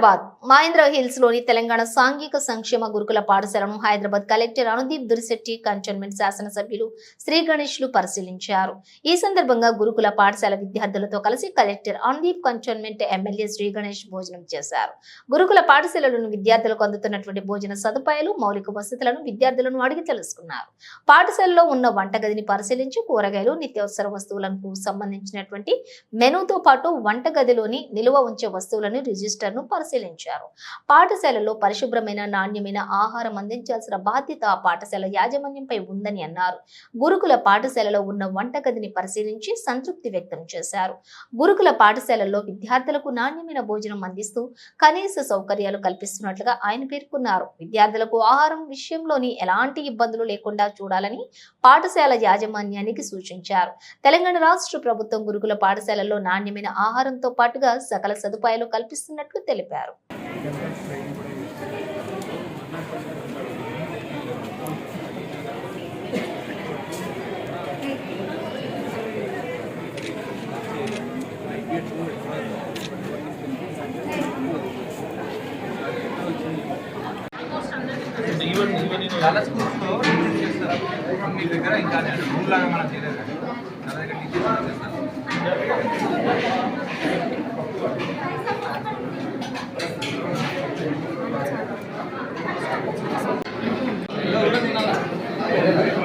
హైదరాబాద్. మహేంద్ర హిల్స్లోని తెలంగాణ సాంఘిక సంక్షేమ గురుకుల పాఠశాలను హైదరాబాద్ కలెక్టర్ అనుదీప్ దురిశెట్టి కంటోన్మెంట్ శాసనసభ్యులు శ్రీ గణేష్లు పరిశీలించారు. ఈ సందర్భంగా గురుకుల పాఠశాల విద్యార్థులతో కలిసి collector Anudeep cantonment MLA Shri Ganesh భోజనం చేశారు. గురుకుల పాఠశాలలోని విద్యార్థులకు అందుతున్నటువంటి భోజన సదుపాయాలు మౌలిక వసతులను విద్యార్థులను అడిగి తెలుసుకున్నారు. పాఠశాలలో ఉన్న వంటగదిని పరిశీలించి కూరగాయలు నిత్యావసర వస్తువులకు సంబంధించినటువంటి మెనూతో పాటు వంటగదిలోని నిల్వ ఉంచే వస్తువులను రిజిస్టర్ను పరిశీలించారు. పాఠశాలలో పరిశుభ్రమైన నాణ్యమైన ఆహారం అందించాల్సిన బాధ్యత ఆ పాఠశాల యాజమాన్యంపై ఉందని అన్నారు. గురుకుల పాఠశాలలో ఉన్న వంటగదిని పరిశీలించి సంతృప్తి వ్యక్తం చేశారు. గురుకుల పాఠశాలలో విద్యార్థులకు నాణ్యమైన భోజనం అందిస్తూ కనీస సౌకర్యాలు కల్పిస్తున్నట్లుగా ఆయన పేర్కొన్నారు. విద్యార్థులకు ఆహారం విషయంలోని ఎలాంటి ఇబ్బందులు లేకుండా చూడాలని పాఠశాల యాజమాన్యానికి సూచించారు. తెలంగాణ రాష్ట్ర ప్రభుత్వం గురుకుల పాఠశాలల్లో నాణ్యమైన ఆహారంతో పాటుగా సకల సదుపాయాలు కల్పిస్తున్నట్లు తెలిపారు. తెలిపారు చాలా స్కూల్స్లో చేస్తారు. మీ దగ్గర ఇంకా రూమ్ లాగా మనం చేయలేదు కానీ నా దగ్గర టీచర్స్ చేస్తారు ఇలా కూడా తినాలా?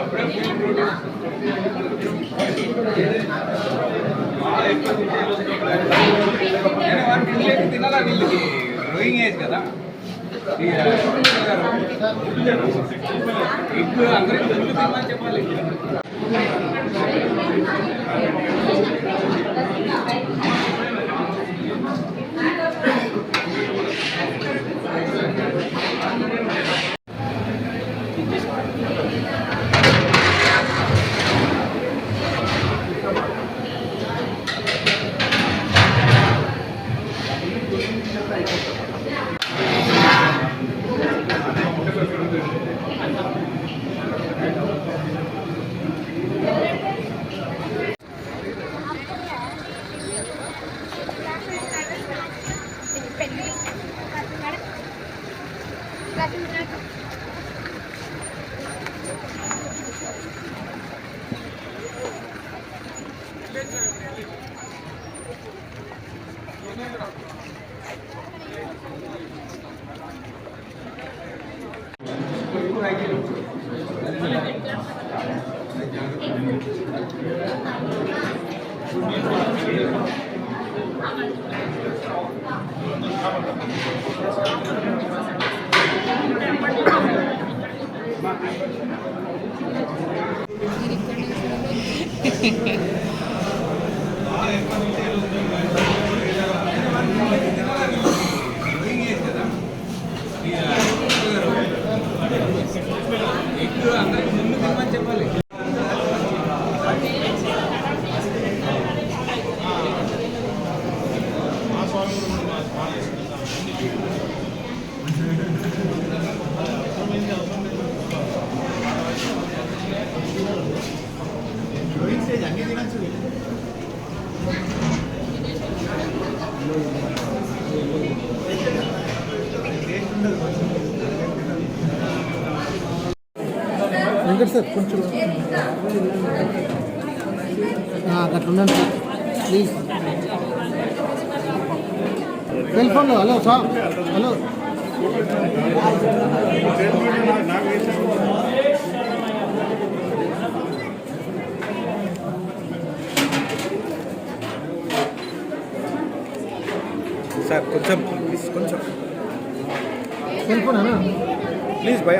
అప్పుడే full protein వస్తుంది. బాగా ఎక్కువ తినేది నేను వారికి తినలేక తినాలా వీళ్ళకి గ్రోయింగ్ ఏజ్ కదా ఎగ్ అందరికి ముందు తినమని చెప్పాలి వెంకట్ సార్ కొంచెం. ఆ, అట్లా ఉండండి సార్ ప్లీజ్. సెల్ ఫోన్లో హలో సార్ హలో. సార్ కొంచెం ప్లీజ్ కొంచెం. Cell phone? అన్నా ప్లీజ్ భయ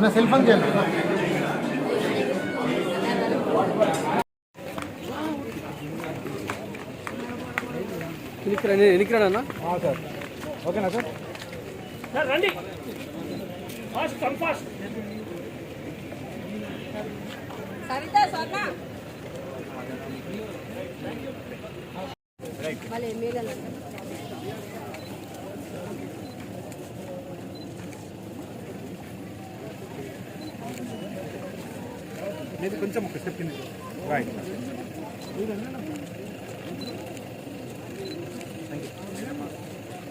మన సెల్ ఫోన్ చేయండి. ఎనికి రానా సార్. ఓకేనా సార్? సార్ రండి. ఫాస్ట్ కమ్ ఫాస్ట్ సరిత మళ్ళీ ఎమ్మెల్యే లేదు కొంచెం ఒక స్టెప్ కింద రైట్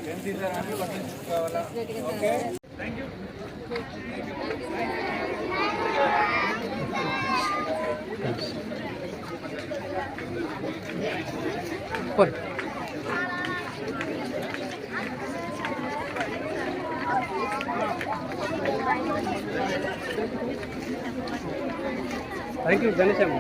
ఏం తీసారని పట్టించుకోవాలా ఓకే థ్యాంక్ యూ గణేష్ అమ్మ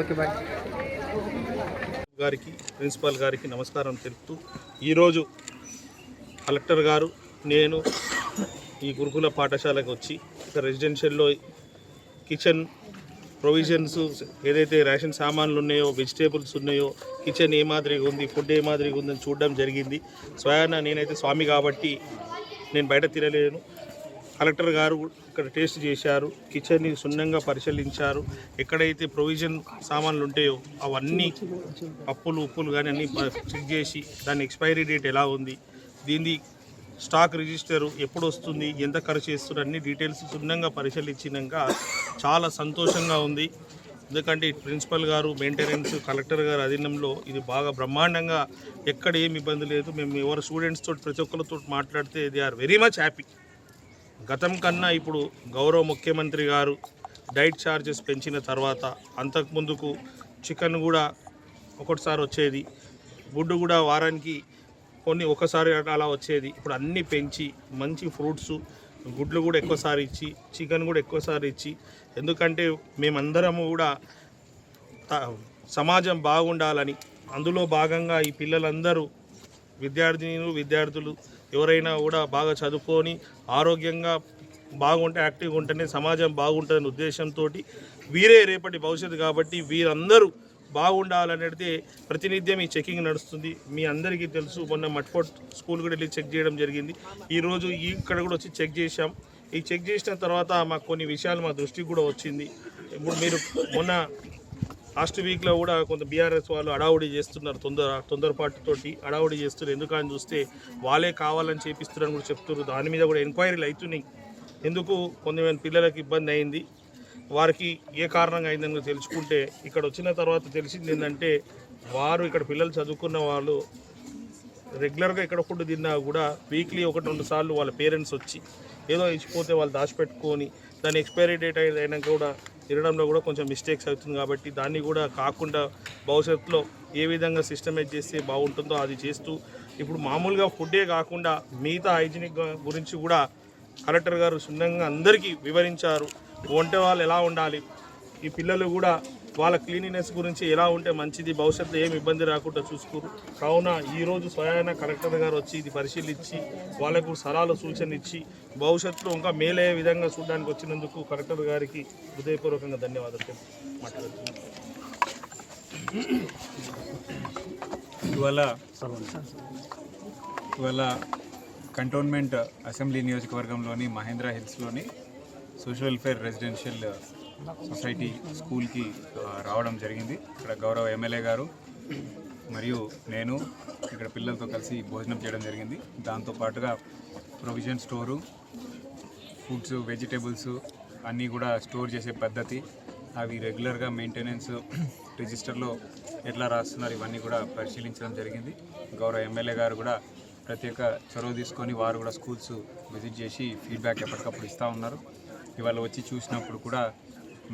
ఓకే బాయ్. గారికి ప్రిన్సిపాల్ గారికి నమస్కారం తెలుపుతూ ఈరోజు కలెక్టర్ గారు నేను ఈ గురుకుల పాఠశాలకు వచ్చి రెసిడెన్షియల్లో కిచెన్ ప్రొవిజన్స్ ఏదైతే రేషన్ సామాన్లు ఉన్నాయో వెజిటేబుల్స్ ఉన్నాయో కిచెన్ ఏ మాదిరిగా ఉంది ఫుడ్ ఏ మాదిరిగా ఉందని చూడడం జరిగింది. స్వయాన నేనైతే స్వామి కాబట్టి నేను బయట తిరగలేను. కలెక్టర్ గారు ఇక్కడ టేస్ట్ చేశారు కిచెన్ని సున్నంగా పరిశీలించారు. ఎక్కడైతే ప్రొవిజన్ సామాన్లు ఉంటాయో అవన్నీ పప్పులు ఉప్పులు కానీ అన్నీ చెక్ చేసి దాని ఎక్స్పైరీ డేట్ ఎలా ఉంది దీన్ని స్టాక్ రిజిస్టర్ ఎప్పుడు వస్తుంది ఎంత ఖర్చు చేస్తున్నారు అన్ని డీటెయిల్స్ క్షుణ్ణంగా పరిశీలించినాక చాలా సంతోషంగా ఉంది. ఎందుకంటే ప్రిన్సిపల్ గారు మెయింటెనెన్స్ కలెక్టర్ గారు అధీనంలో ఇది బాగా బ్రహ్మాండంగా ఎక్కడ ఏమి ఇబ్బంది లేదు. మేము ఎవరు స్టూడెంట్స్ తోటి ప్రతి ఒక్కరితో మాట్లాడితే they are very much happy గతం కన్నా ఇప్పుడు గౌరవ ముఖ్యమంత్రి గారు డైట్ ఛార్జెస్ పెంచిన తర్వాత అంతకుముందుకు చికెన్ కూడా ఒకటిసారి వచ్చేది. గుడ్డు కూడా వారానికి కొన్ని ఒకసారి అలా వచ్చేది. ఇప్పుడు అన్నీ పెంచి మంచి ఫ్రూట్స్ గుడ్లు కూడా ఎక్కువసారి ఇచ్చి చికెన్ కూడా ఎక్కువసారి ఇచ్చి ఎందుకంటే మేమందరము కూడా త- సమాజం బాగుండాలని అందులో భాగంగా ఈ పిల్లలందరూ విద్యార్థినులు విద్యార్థులు ఎవరైనా కూడా బాగా చదువుకొని ఆరోగ్యంగా బాగుంటే యాక్టివ్గా ఉంటేనే సమాజం బాగుంటుందనే ఉద్దేశంతో వీరే రేపటి భవిష్యత్తు కాబట్టి వీరందరూ బాగుండాలనేది ప్రతినిత్యం ఈ చెకింగ్ నడుస్తుంది. మీ అందరికీ తెలుసు మొన్న మట్ఫోర్ట్ స్కూల్ కూడా వెళ్ళి చెక్ చేయడం జరిగింది. ఈరోజు ఈ ఇక్కడ కూడా వచ్చి చెక్ చేశాం. ఈ చెక్ చేసిన తర్వాత మాకు కొన్ని విషయాలు మా దృష్టికి కూడా వచ్చింది. ఇప్పుడు మీరు మొన్న లాస్ట్ వీక్లో కూడా కొంత బీఆర్ఎస్ వాళ్ళు అడావుడి చేస్తున్నారు తొందర తొందరపాటుతోటి అడావుడి చేస్తున్నారు. ఎందుకని చూస్తే వాళ్ళే కావాలని చేపిస్తున్నారని కూడా చెప్తున్నారు. దాని మీద కూడా ఎంక్వైరీలు అవుతున్నాయి. ఎందుకు? కొంతమంది పిల్లలకు ఇబ్బంది అయింది. వారికి ఏ కారణంగా అయిందని తెలుసుకుంటే ఇక్కడ వచ్చిన తర్వాత తెలిసింది ఏంటంటే వారు ఇక్కడ పిల్లలు చదువుకున్న వాళ్ళు రెగ్యులర్గా ఇక్కడ ఫుడ్ తిన్నా కూడా వీక్లీ ఒకటి రెండు సార్లు వాళ్ళ పేరెంట్స్ వచ్చి ఏదో ఇచ్చిపోతే వాళ్ళు దాచిపెట్టుకొని దాని ఎక్స్పైరీ డేట్ అయినాక కూడా తినడంలో కూడా కొంచెం మిస్టేక్స్ అవుతుంది కాబట్టి దాన్ని కూడా కాకుండా భవిష్యత్తులో ఏ విధంగా సిస్టమైజ్ చేస్తే బాగుంటుందో అది చేస్తూ ఇప్పుడు మామూలుగా ఫుడ్డే కాకుండా మిగతా హైజీనిక్ గురించి కూడా కలెక్టర్ గారు సున్నంగా అందరికీ వివరించారు. వంట వాళ్ళు ఎలా ఉండాలి? ఈ పిల్లలు కూడా వాళ్ళ క్లీనినెస్ గురించి ఎలా ఉంటే మంచిది? భవిష్యత్తులో ఏమి ఇబ్బంది రాకుండా చూసుకోరు. కావున ఈరోజు స్వయాన కలెక్టర్ గారు వచ్చి ఇది పరిశీలించి వాళ్ళకు సలహాలు సూచనలు ఇచ్చి భవిష్యత్తులో ఇంకా మేలయ్యే విధంగా చూడడానికి వచ్చినందుకు కలెక్టర్ గారికి హృదయపూర్వకంగా ధన్యవాదాలు మాట్లాడుతున్నాను ఇవాళ ఇవాళ కంటోన్మెంట్ అసెంబ్లీ నియోజకవర్గంలోని మహేంద్ర హిల్స్లోని సోషల్ వెల్ఫేర్ రెసిడెన్షియల్ సొసైటీ స్కూల్కి రావడం జరిగింది. ఇక్కడ గౌరవ ఎమ్మెల్యే గారు మరియు నేను ఇక్కడ పిల్లలతో కలిసి భోజనం చేయడం జరిగింది. దాంతోపాటుగా ప్రొవిజన్ స్టోరు ఫుడ్స్ వెజిటేబుల్స్ అన్నీ కూడా స్టోర్ చేసే పద్ధతి అవి రెగ్యులర్గా మెయింటెనెన్స్ రిజిస్టర్లో ఎట్లా రాస్తున్నారు ఇవన్నీ కూడా పరిశీలించడం జరిగింది. గౌరవ ఎమ్మెల్యే గారు కూడా ప్రత్యేక చొరవ తీసుకొని వారు కూడా స్కూల్స్ విజిట్ చేసి ఫీడ్బ్యాక్ ఎప్పటికప్పుడు ఇస్తూ ఉన్నారు. ఇవాళ వచ్చి చూసినప్పుడు కూడా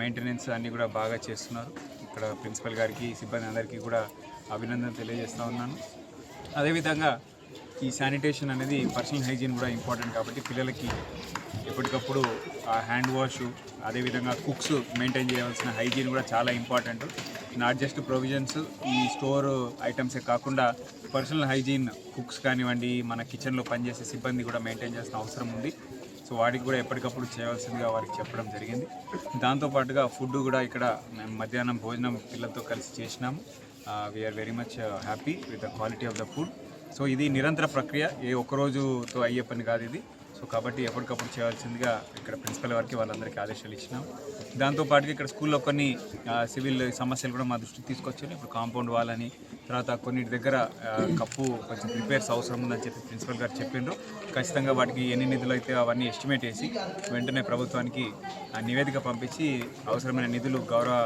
మెయింటెనెన్స్ అన్నీ కూడా బాగా చేస్తున్నారు. ఇక్కడ ప్రిన్సిపల్ గారికి సిబ్బంది అందరికీ కూడా అభినందన తెలియజేస్తూ ఉన్నాను. అదేవిధంగా ఈ శానిటేషన్ అనేది పర్సనల్ హైజీన్ కూడా ఇంపార్టెంట్ కాబట్టి పిల్లలకి ఎప్పటికప్పుడు ఆ హ్యాండ్ వాష్ అదేవిధంగా కుక్స్ మెయింటైన్ చేయవలసిన హైజీన్ కూడా చాలా ఇంపార్టెంట్ నాట్ జస్ట్ ప్రొవిజన్స్ ఈ స్టోర్ ఐటమ్సే కాకుండా పర్సనల్ హైజీన్ కుక్స్ కానివ్వండి మన కిచెన్లో పనిచేసే సిబ్బంది కూడా మెయింటైన్ చేసిన అవసరం ఉంది. సో వాటికి కూడా ఎప్పటికప్పుడు చేయాల్సిందిగా వారికి చెప్పడం జరిగింది. దాంతోపాటుగా ఫుడ్ కూడా ఇక్కడ మేము మధ్యాహ్నం భోజనం పిల్లలతో కలిసి చేసినాము. We are very much happy with the quality of the food so ఇది నిరంతర ప్రక్రియ. ఏ ఒక్క రోజుతో అయ్యే పని కాదు ఇది. సో కాబట్టి ఎప్పటికప్పుడు చేయాల్సిందిగా ఇక్కడ ప్రిన్సిపల్ వారికి వాళ్ళందరికీ ఆదేశాలు ఇచ్చినాం. దాంతోపాటుగా ఇక్కడ స్కూల్లో కొన్ని సివిల్ సమస్యలు కూడా మా దృష్టికి తీసుకొచ్చారు. ఇప్పుడు కాంపౌండ్ వాళ్ళని తర్వాత కొన్నిటి దగ్గర కప్పు కొంచెం రిపేర్స్ అవసరం ఉందని చెప్పి ప్రిన్సిపల్ గారు చెప్పిండ్రు. ఖచ్చితంగా వాటికి ఎన్ని నిధులు అయితే అవన్నీ ఎస్టిమేట్ చేసి వెంటనే ప్రభుత్వానికి ఆ నివేదిక పంపించి అవసరమైన నిధులు గౌరవ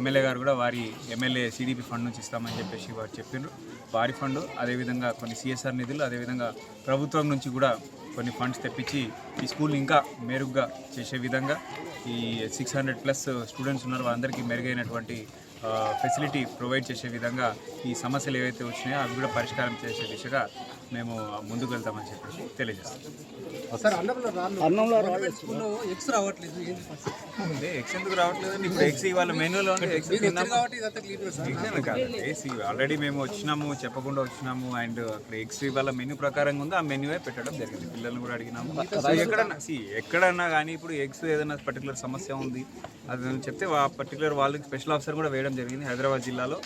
ఎమ్మెల్యే గారు కూడా వారి ఎమ్మెల్యే సిడిపి ఫండ్ నుంచి ఇస్తామని చెప్పేసి వారు చెప్పిండ్రు. వారి ఫండ్ అదేవిధంగా కొన్ని సిఎస్ఆర్ నిధులు అదేవిధంగా ప్రభుత్వం నుంచి కూడా కొన్ని ఫండ్స్ తెప్పించి ఈ స్కూల్ ఇంకా మెరుగ్గా చేసే విధంగా ఈ సిక్స్ హండ్రెడ్ ప్లస్ స్టూడెంట్స్ ఉన్నారు. వాళ్ళందరికీ మెరుగైనటువంటి ఫెసిలిటీ ప్రొవైడ్ చేసే విధంగా ఈ సమస్యలు ఏవైతే వచ్చినాయో అవి కూడా పరిష్కారం చేసే దిశగా మేము ముందుకు వెళ్తామని చెప్పేసి తెలియజేస్తాం. ఎక్స్ రావట్లేదు ఏంటి అంటే ఎక్స్ ఎందుకు రావట్లేదు ఇప్పుడు ఎక్స్ ఇవాళ మెనూలో ఎక్స్ కాదు. ఆల్రెడీ మేము వచ్చినాము చెప్పకుండా వచ్చినాము అండ్ అక్కడ ఎగ్స్ వాళ్ళ మెనూ ప్రకారంగా ఉంది ఆ మెనూవే పెట్టడం జరిగింది. పిల్లల్ని కూడా అడిగినాము. సో ఎక్కడన్నా సి ఎక్కడన్నా కానీ ఇప్పుడు ఎగ్స్ ఏదైనా పర్టికులర్ సమస్య ఉంది అది చెప్తే ఆ పర్టికులర్ వాళ్ళకి స్పెషల్ ఆఫీసర్ కూడా వేయడం జరిగింది హైదరాబాద్ జిల్లాలో.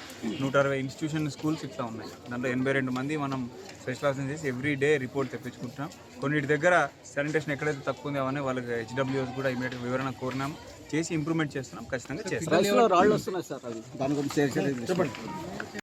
నూట అరవై ఇన్స్టిట్యూషన్ స్కూల్స్ ఇట్లా ఉన్నాయి. దాంట్లో ఎనభై రెండు మంది మనం స్పెషల్ ఆఫీసర్ చేసి ఎవ్రీ డే రిపోర్ట్ తెప్పించుకుంటున్నాం. కొన్నిటి దగ్గర శానిటేషన్ ఎక్కడైతే తక్కువ ఉందో అవన్నీ వాళ్ళకి హెచ్డబ్ల్యూఎస్ కూడా ఇమీడియట్ వివరణ కోరినాం. చేసి ఇంప్రూవ్మెంట్ చేస్తున్నాం. ఖచ్చితంగా చేస్తాం.